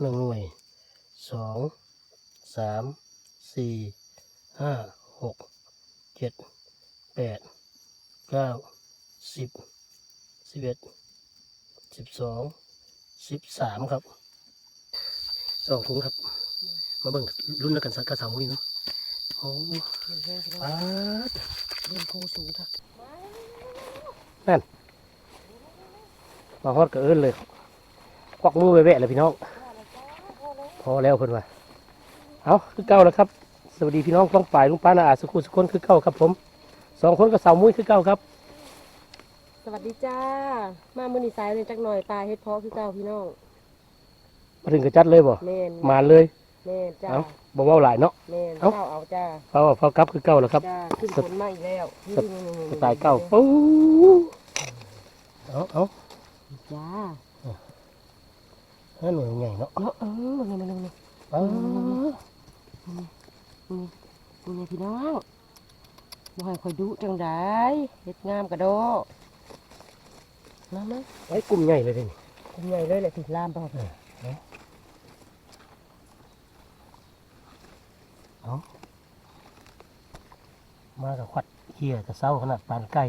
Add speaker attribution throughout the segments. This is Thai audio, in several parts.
Speaker 1: หนึ่งหน่วยสองสามสี่ห้าหกเจ็ดแปดเก้าสิบสิบเอ็ดสิบสองสิบสามครับสองถุงครับ มาเบิ่งรุ่นแล้วกันสักกระสามวิ่งเนาะโอ้
Speaker 2: เดินแห้งพี่น้อง
Speaker 1: ปาด
Speaker 2: เดินโคสูงค่ะ
Speaker 1: มาฮอดก็เอิ้นเลยควักมือไปแวะเลยพี่น้อง อแล้วเพิ่นว่าเอาคือเก่าแล้วครับสวัสดีพี่น้องฟ้องฝ่ายลุงป้านาอาสุขุสุคนคือเก่าครับผมสองคนกับสาวมุ้ยคือเก่าครับ
Speaker 2: สวัสดีจ้า มามือนีสายเลยจักหน่อยปลาเฮ็ดเพาะคือเก่าพี่น้อง
Speaker 1: มาถึงกระจัดเลยบ่
Speaker 2: แม่น
Speaker 1: มาเลย
Speaker 2: แม่นจ้า
Speaker 1: เอาบ่เว้าหลายเนาะ
Speaker 2: แม่น
Speaker 1: เอ้า
Speaker 2: เจ้าเอาจ้า
Speaker 1: เฝ้าเฝ้ากลับคือเก่าแล้วครับ
Speaker 2: จ้าขึ้นฝนมาอีกแล้ว
Speaker 1: สสไตล์เก่าปู๊เอาเอา
Speaker 2: จ้า
Speaker 1: เอาหน่วยใหญ่เนาะ
Speaker 2: เนาะเออนี่มันนี่
Speaker 1: เอา
Speaker 2: นี่นี่พี่น้องบ่ให้คอยดุจังไดเฮ็ดงามกระโดดมามา
Speaker 1: ไว้กลุ่มใหญ่เลยเดิ
Speaker 2: คุณใหญ่เลยแหละถึงลามไป
Speaker 1: มากับขวัดเฮียกับเศร้าขนาดปานไก่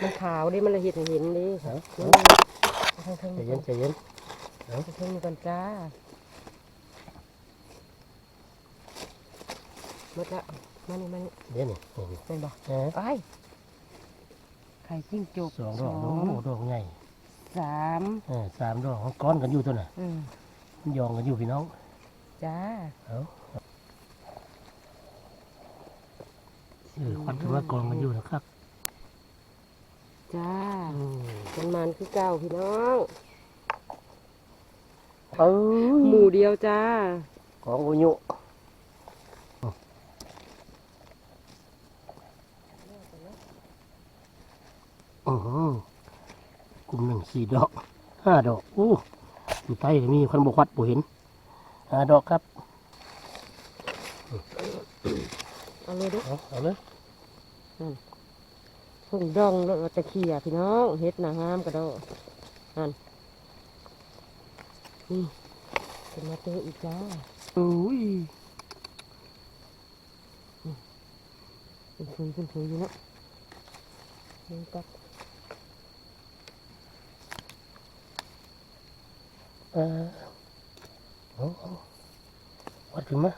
Speaker 2: มันขาวดิมันละเห็ดให้เห็นดิ
Speaker 1: เอา
Speaker 2: เอ
Speaker 1: เอา
Speaker 2: อทางทาง
Speaker 1: ใจเย็นใจเย็น
Speaker 2: ทางทางนี้ก่อนจ้าหมดละมานี่มานี่
Speaker 1: เดี๋ยวนี่นี่นี่
Speaker 2: เป็นบ่
Speaker 1: เออ
Speaker 2: ไปไข่จิ้งจก
Speaker 1: สองดอกโอ้โหดอกใหญ่
Speaker 2: สาม
Speaker 1: เออสามดอกก้อนกันอยู่ตัวน่ะ
Speaker 2: อืม
Speaker 1: มันยองกันอยู่พี่น้อง
Speaker 2: จ้า
Speaker 1: เอาเออควันถือว่ากองกันอยู่นะครับ
Speaker 2: จ้า
Speaker 1: อืม
Speaker 2: มันมันคือเก่าพี่น้อง
Speaker 1: เอ้ย
Speaker 2: หมูเดียวจ้า
Speaker 1: ของอุยุอือหือกลุ่มหนึ่งสี่ดอกห้าดอกอู้อยู่ใต้ก็มีคนบกวัดบ่เห็นห้าดอกครับ
Speaker 2: เอาเลยเด้อ
Speaker 1: เอาเอาเลย
Speaker 2: เพิ่งดองแล้วเราจะเขี่ยพี่น้องเฮ็ดหน้างามกระโดดนั่น นี่เป็นมาเจออีกจ้า
Speaker 1: อุ้ย
Speaker 2: เป็นถุยเป็นถุยอยู่เนาะนี่ตัก
Speaker 1: เออเอาเอาวัดขึ้นมา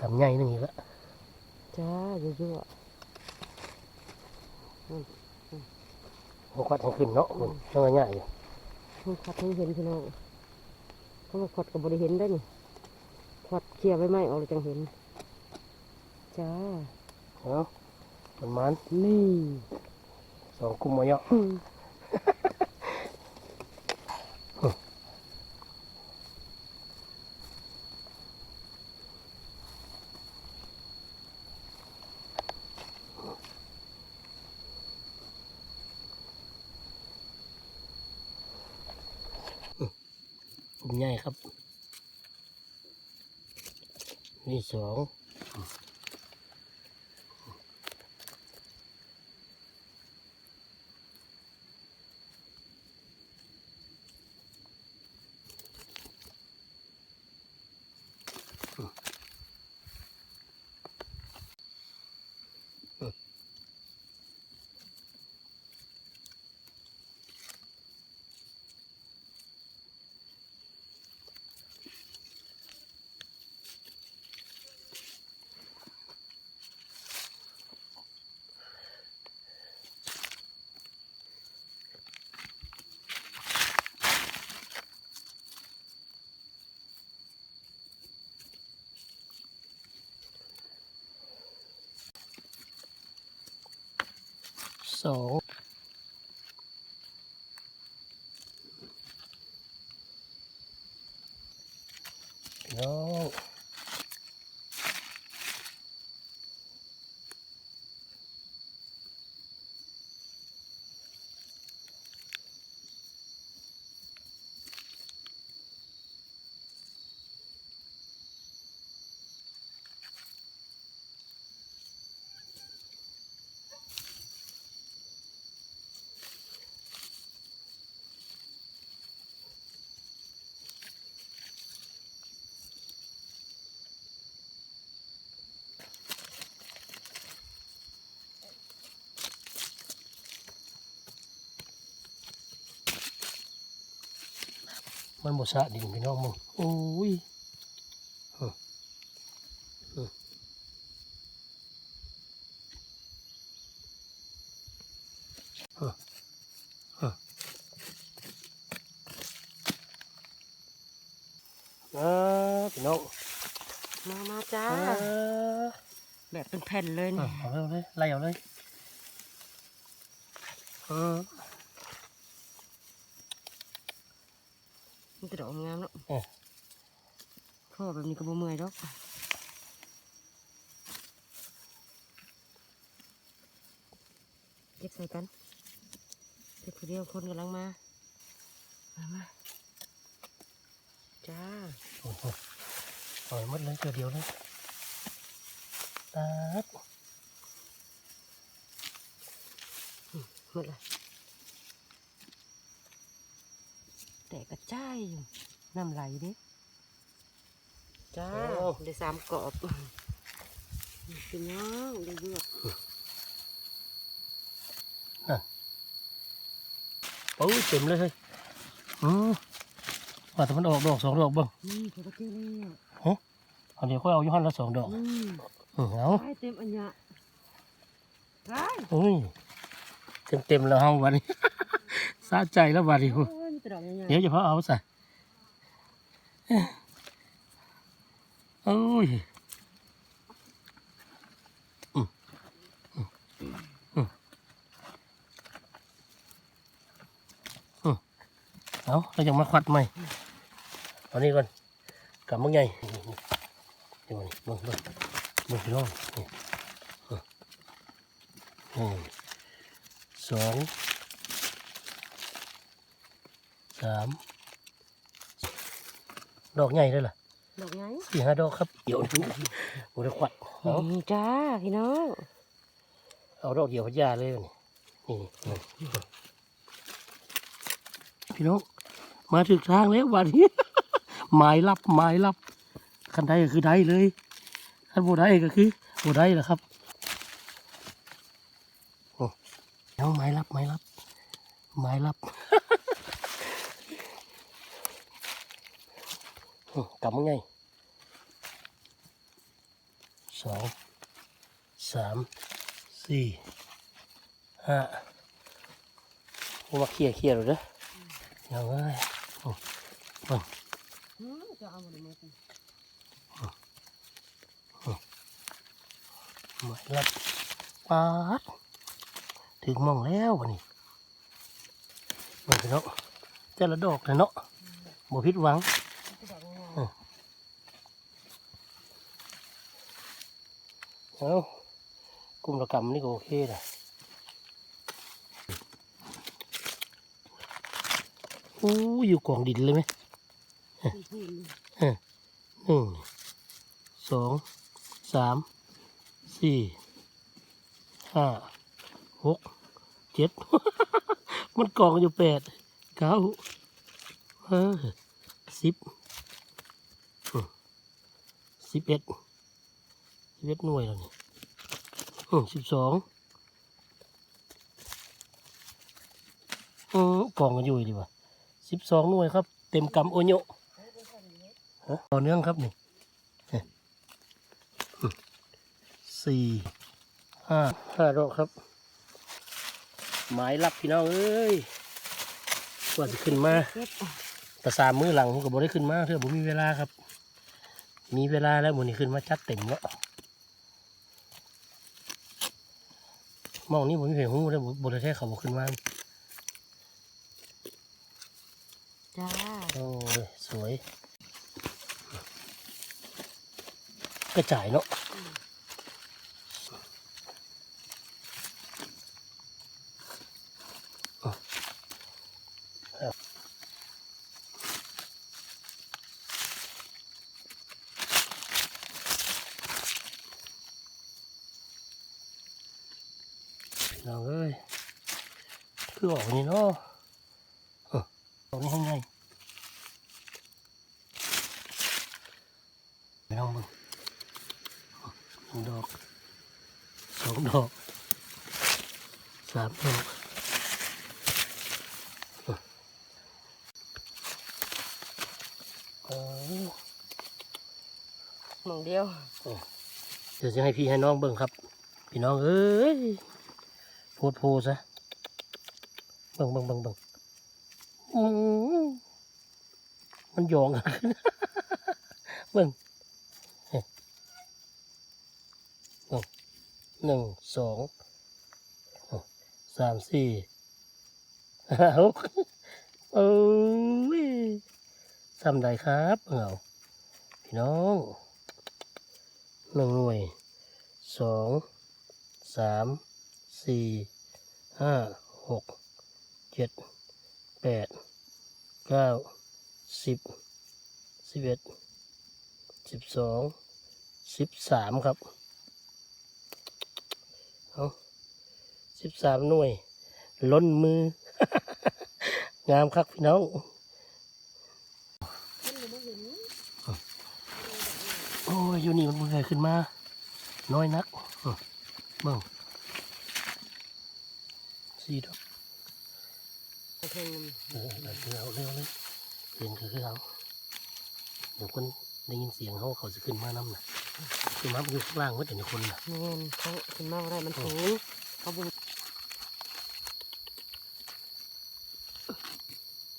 Speaker 1: กำใหญ่นึงอีกแล้ว
Speaker 2: จ้ายั่ว
Speaker 1: บกวัดทางขึ้นเนาะมันช่างง่ายอยู่
Speaker 2: ๆทุก ขัดให้เห็นพี่น้องเขาบอกขัดกับบริเห็นได้นี่ขัดเคลียร์ไว้ไหมออกเลยจังเห็น จ้า
Speaker 1: เอามันมัน
Speaker 2: นี่
Speaker 1: สองกุมมาเยอะ
Speaker 2: อืม
Speaker 1: กุมใหญ่ครับ นี่สอง ส มันบสะดินพี่น้องมึงโอ้ยฮึฮึฮึฮึอ่าพี่น้อง
Speaker 2: มามาจ้า
Speaker 1: อ่า
Speaker 2: แบบเป็นแผ่นเลย
Speaker 1: อะ
Speaker 2: นี่
Speaker 1: เอาเลยไล่เอาเลยอืม
Speaker 2: มันจะดอกงามแล้ว
Speaker 1: เออ
Speaker 2: ข้อแบบนี้ก็บ่เมื่อยดอกเก็บใส่กันเก็บคนเดียวคนกำลังมา มามาจ้า
Speaker 1: โอ้โหปล่อยหมดเลยเกลือเดียวเลยตาด
Speaker 2: หมดเลย แต่กระจายอยู่น้ำไหลเด้จ้าได้สามกรอบพี่น้องได้เยอะ
Speaker 1: โอ้ยเต็มเลยเฮ้ยอืมว่าแต่มันออกดอกสองดอกเบ้าง
Speaker 2: อืมเขาก็เจอแล้ว
Speaker 1: เอาเดี๋ยวค่อยเอาอยู่หันละสองดอก
Speaker 2: อืม
Speaker 1: อืมเอา
Speaker 2: ไปเต็มอันเนี้ยไป
Speaker 1: อุ้ยเต็มเต็มๆแล้วเฮาวันนี้สะใจแล้ววันนี้
Speaker 2: โอ้ยมี แต่ดอกใหญ่
Speaker 1: เดี๋ยวจะพาเอาส่โอ้ยอืมอืมอืมอืมเอาเราจะมาควัดใหม่เอานี้ก่อนกลับมึงไงเดี๋ยวนี่มึงมึงมึงพี่น้องนี่หนึ่งสอง สามดอกใหญ่เลยล่ะ
Speaker 2: ดอกใหญ่
Speaker 1: สี่ห้าดอกครับเดี๋ยวดูบุได้ควัดเอา
Speaker 2: นี่จ้าพี่น้อง
Speaker 1: เอาดอกเดียวพญาเลยนี่นี่นี่พี่น้องมาถึงทางแล้ววันนี้หมายรับหมายรับคันใดก็คือได้เลยคันบ่ได้ก็คือบ่ได้แหละครับโอ้น้องหมายรับหมายรับหมายรับ อืม กำไงสองสามสี่ห้าผมมาเคลียร์เคลียร์เลยเด้อยังไงอืมเบิ่ง
Speaker 2: มามาเลยมั้ย
Speaker 1: มายรับปาดถึงมองแล้ววันนี้เบิ่งพี่น้องแต่ละดอกเลยเนาะบ่ผิดหวัง
Speaker 2: จะดอกงาม
Speaker 1: เอากลุ่มระกรรมนี่ก็โอเคนะอู้อยู่กล่องดินเลยไหมหนึ่งสองสามสี่ห้าหกเจ็ดมันกล่องอยู่แปดเก้าสิบสิบเอ็ด เอ็ดหน่วยแล้วนี่อืมสิบสองอืมกล่องกันอยู่ดีกว่าสิบสองหน่วยครับ เต็มกำโอโยฮะต่อเนื่องครับนี่เนี่ยอืมสี่ห้าห้าดอกครับ หมายรับพี่น้องเอ้ยกว่าจะขึ้นมาแต่สามมือหลังผมก็บ่ได้ขึ้นมาเถอผมมีเวลาครับ มีเวลาแล้วมันนี้ขึ้นมาจัดเต็มแล้ว มองนี่ผมมีเพลงหูแล้วบได้แท้เขาบอกขึ้นมา
Speaker 2: จ้า
Speaker 1: โอ้ยสวย กระจายเนาะ คือออกนี่เนาะเออออกนี่ให้ไงไม่ต้องมึงหนึ่งดอกสองดอกสามดอกเออเออ
Speaker 2: หมองเดียว
Speaker 1: เดี๋ยวจะให้พี่ให้น้องเบิ่งครับ พี่น้องเอ้ยโพดโพซะ เบิ่งเบิ่งเบิ่งเบิ่งอืมมันหยองเบิ่งเฮ้ยบังหนึ่งสองสามสี่ห้าหกเอ้ยซ้ำใดครับเเอาพี่น้องหนึ่งหน่วยสองสามสี่ห้าหก เจ็ดแปดเก้าสิบสิบเอ็ดสิบสองสิบสามครับเอาสิบสามหน่วย ล้นมือ งามครับพี่น้องโอ้ยอยู่นี่มันเมื่อยขึ้นมา น้อยนักอื้อเบิ่งสี่ดอก
Speaker 2: เพิ่ง
Speaker 1: เออเอาคือเอาเร็วเลยเห็นคือคือเอาเดี๋ยวคนได้ยินเสียงเขาเขาจะขึ้นมาน้ำน่ะคือมาอยู่ข้างล่างว่าแต่ในคนน่ะ
Speaker 2: แม่นเขาขึ้นมาอะไรมันสูงเขาบุ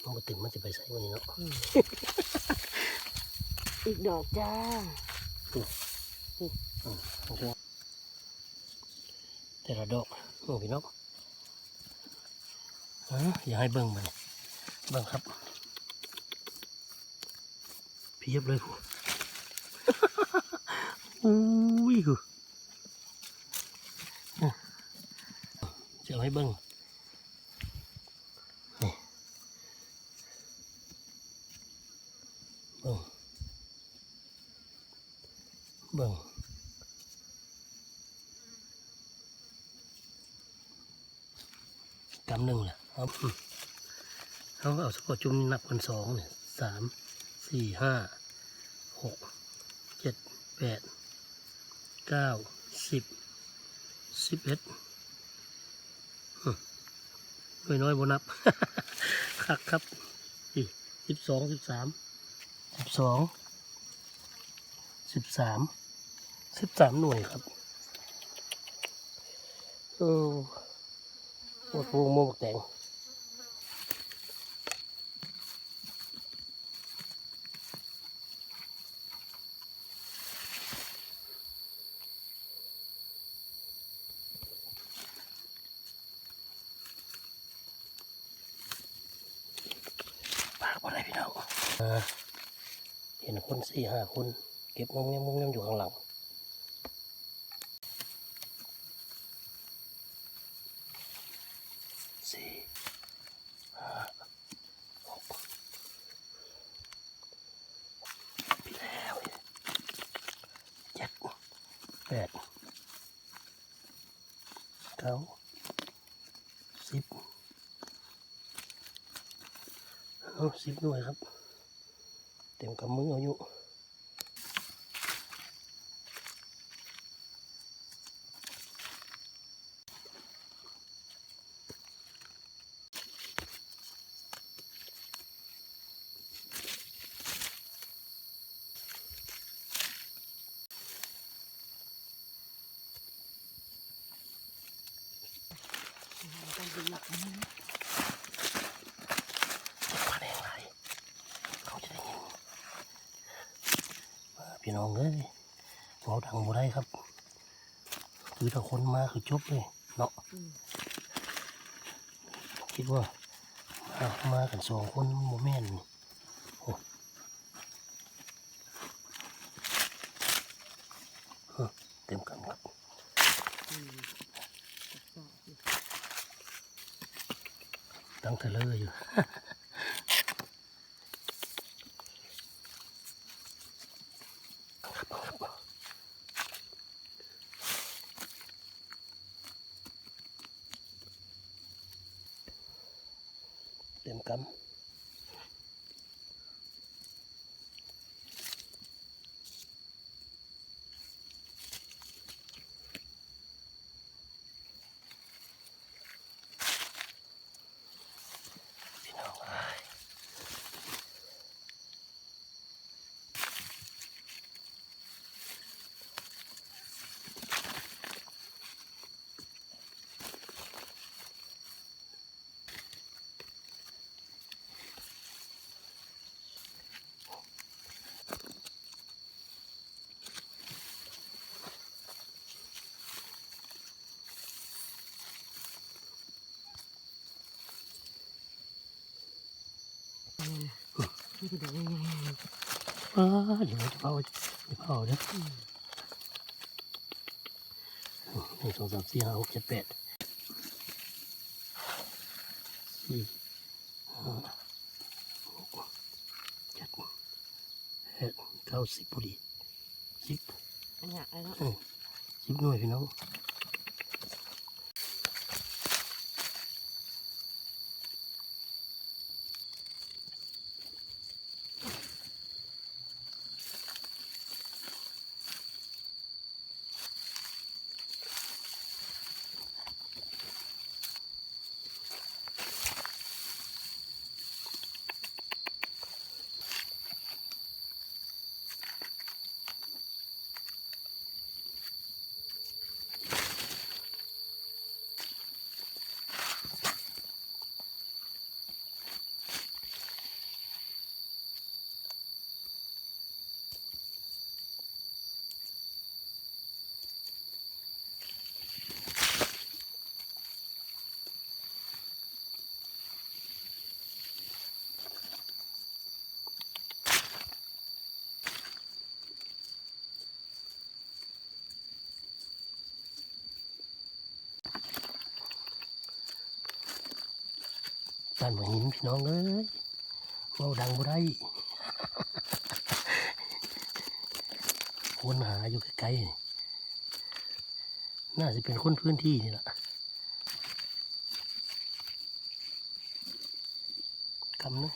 Speaker 1: มันก็ตึงมันจะไปใส่วันนี้เนาะ
Speaker 2: อีกดอกจ้า
Speaker 1: มันคือแต่ละดอกโอ้พี่น้อง อะอย่าให้เบิ่งมันเบิ่งครับเพียบเลยผู้อุ้ยคือจะเอาให้เบิ่งนี่เบิ่งเบิ่งกำหนึ่งแหละเอาอืม เขาเอาสะกดจุ่มนับคนสองเนี่ยสามสี่ห้าหกเจ็ดแปดเก้าสิบสิบเอ็ดน้อยน้อยบนับคักครับอีสิบสองสิบสามสิบสองสิบสามสิบสามหน่วยครับโอ้โหพวกโมกแตง ปากอะไรพี่น้องอ่า เห็นคนสี่ห้าคน เก็บงงแงมงงแงมอยู่ข้างหลังสี่ห้าหกพี่แล้วเจ็ดแปดเก้าสิบเอาสิบหน่วยครับ กำมือเอาอยู่ปลาแดงไหลายเขาจะได้ยินมา พี่น้องเอ้ยเบาดังบ่ได้ครับ คือถ้าคนมาคือจบเลยเนาะคิดว่ามามากันสองคนโมแม่นนี่โอ้เออเต็มกันครับตั้งเทเลอร์อยู่
Speaker 2: ที่ดูยังไง
Speaker 1: อ้าเดี๋ยวจะเผาเดี๋ยวเผาเด้อหนึ่งสองสามสี่ห้าหกเจ็ดแปดสี่ห้าหกเจ็ดแปดเก้าสิบพอดีสิบ
Speaker 2: อันนี้อะไรเนาะ
Speaker 1: สิบหน่วยพี่น้อง บ้านหัวหินพี่น้องเอ้ยเบาดังบ่ได้คนหาอยู่ใกล้ๆน่าจะเป็นคนพื้นที่นี่แหละกำนึง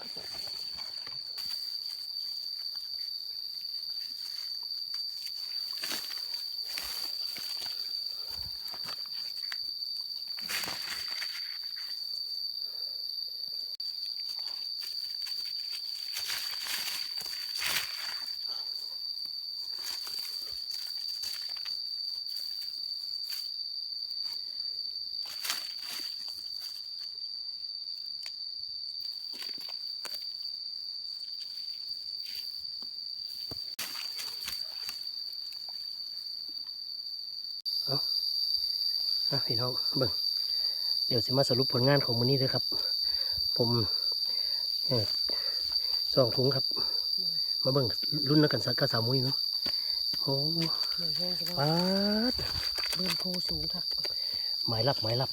Speaker 1: นะพี่น้องเบิ่งเดี๋ยวสิมาสรุปผลงานของมื้อนี้เด้อครับ ผมเอ่อสองถุงครับ มาเบิ่งรุ่นนักกันสักกะสามมุ้ยเนาะโอ้
Speaker 2: เหนื่อยแห้งใช่ไหม
Speaker 1: ปาด
Speaker 2: เดินโพสูงค่ะ
Speaker 1: หมายลับหมายลับ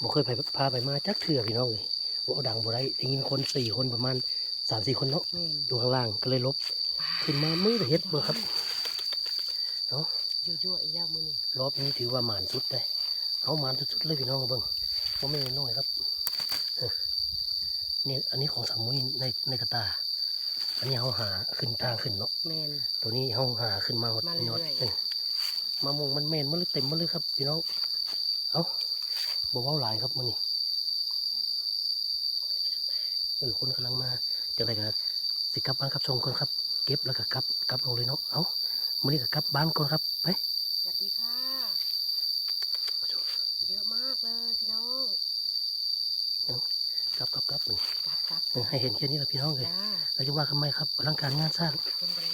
Speaker 1: บ่เคยไปพาไปมาจักเถื่อพี่น้องเลยว่าเอาดังบ่ได้ได้ยินคนสี่คนประมาณสามสี่คนเนาะ
Speaker 2: แม่น
Speaker 1: อยู่ข้างล่างก็เลยลบ ขึ้นมาไม่ได้เฮ็ดเบิ่งครับเนาะ
Speaker 2: ยั่วๆอีกแล้วมือนี่
Speaker 1: รอบนี้ถือว่าหมานสุดเลยเอาหมานสุดๆเลยพี่น้องเบิ่งว่าไม่น้อยครับเออนี่อันนี้ของสามมุ้ยในในกระตา อันนี้เขาหาขึ้นทางขึ้นเนาะ
Speaker 2: แม่น
Speaker 1: ตัวนี้เขาหาขึ้นมาหด
Speaker 2: มาเรื่อยๆ
Speaker 1: ยอดเออมามงมันแม่นมันเลยเต็มมาเลยครับ พี่น้องเอาบอกว่าหลายครับมันนี่เออคนกำลังมาจังไรกันสิกลับบ้านครับชงก่อนครับ เก็บแล้วก็กลับกลับลงเลยเนาะเอามันนี้ก็กลับบ้านก่อนครับ ไป
Speaker 2: สวัสดีค่ะเยอะมากเลยพี่น้อง
Speaker 1: กลับกลับกลับมัน
Speaker 2: กลับกลับ
Speaker 1: เออให้เห็นแค่นี้แหละพี่น้องเลย
Speaker 2: จ้า
Speaker 1: เราจะว่ากันไหมครับร่างการงานสร้าง
Speaker 2: คนกำลัง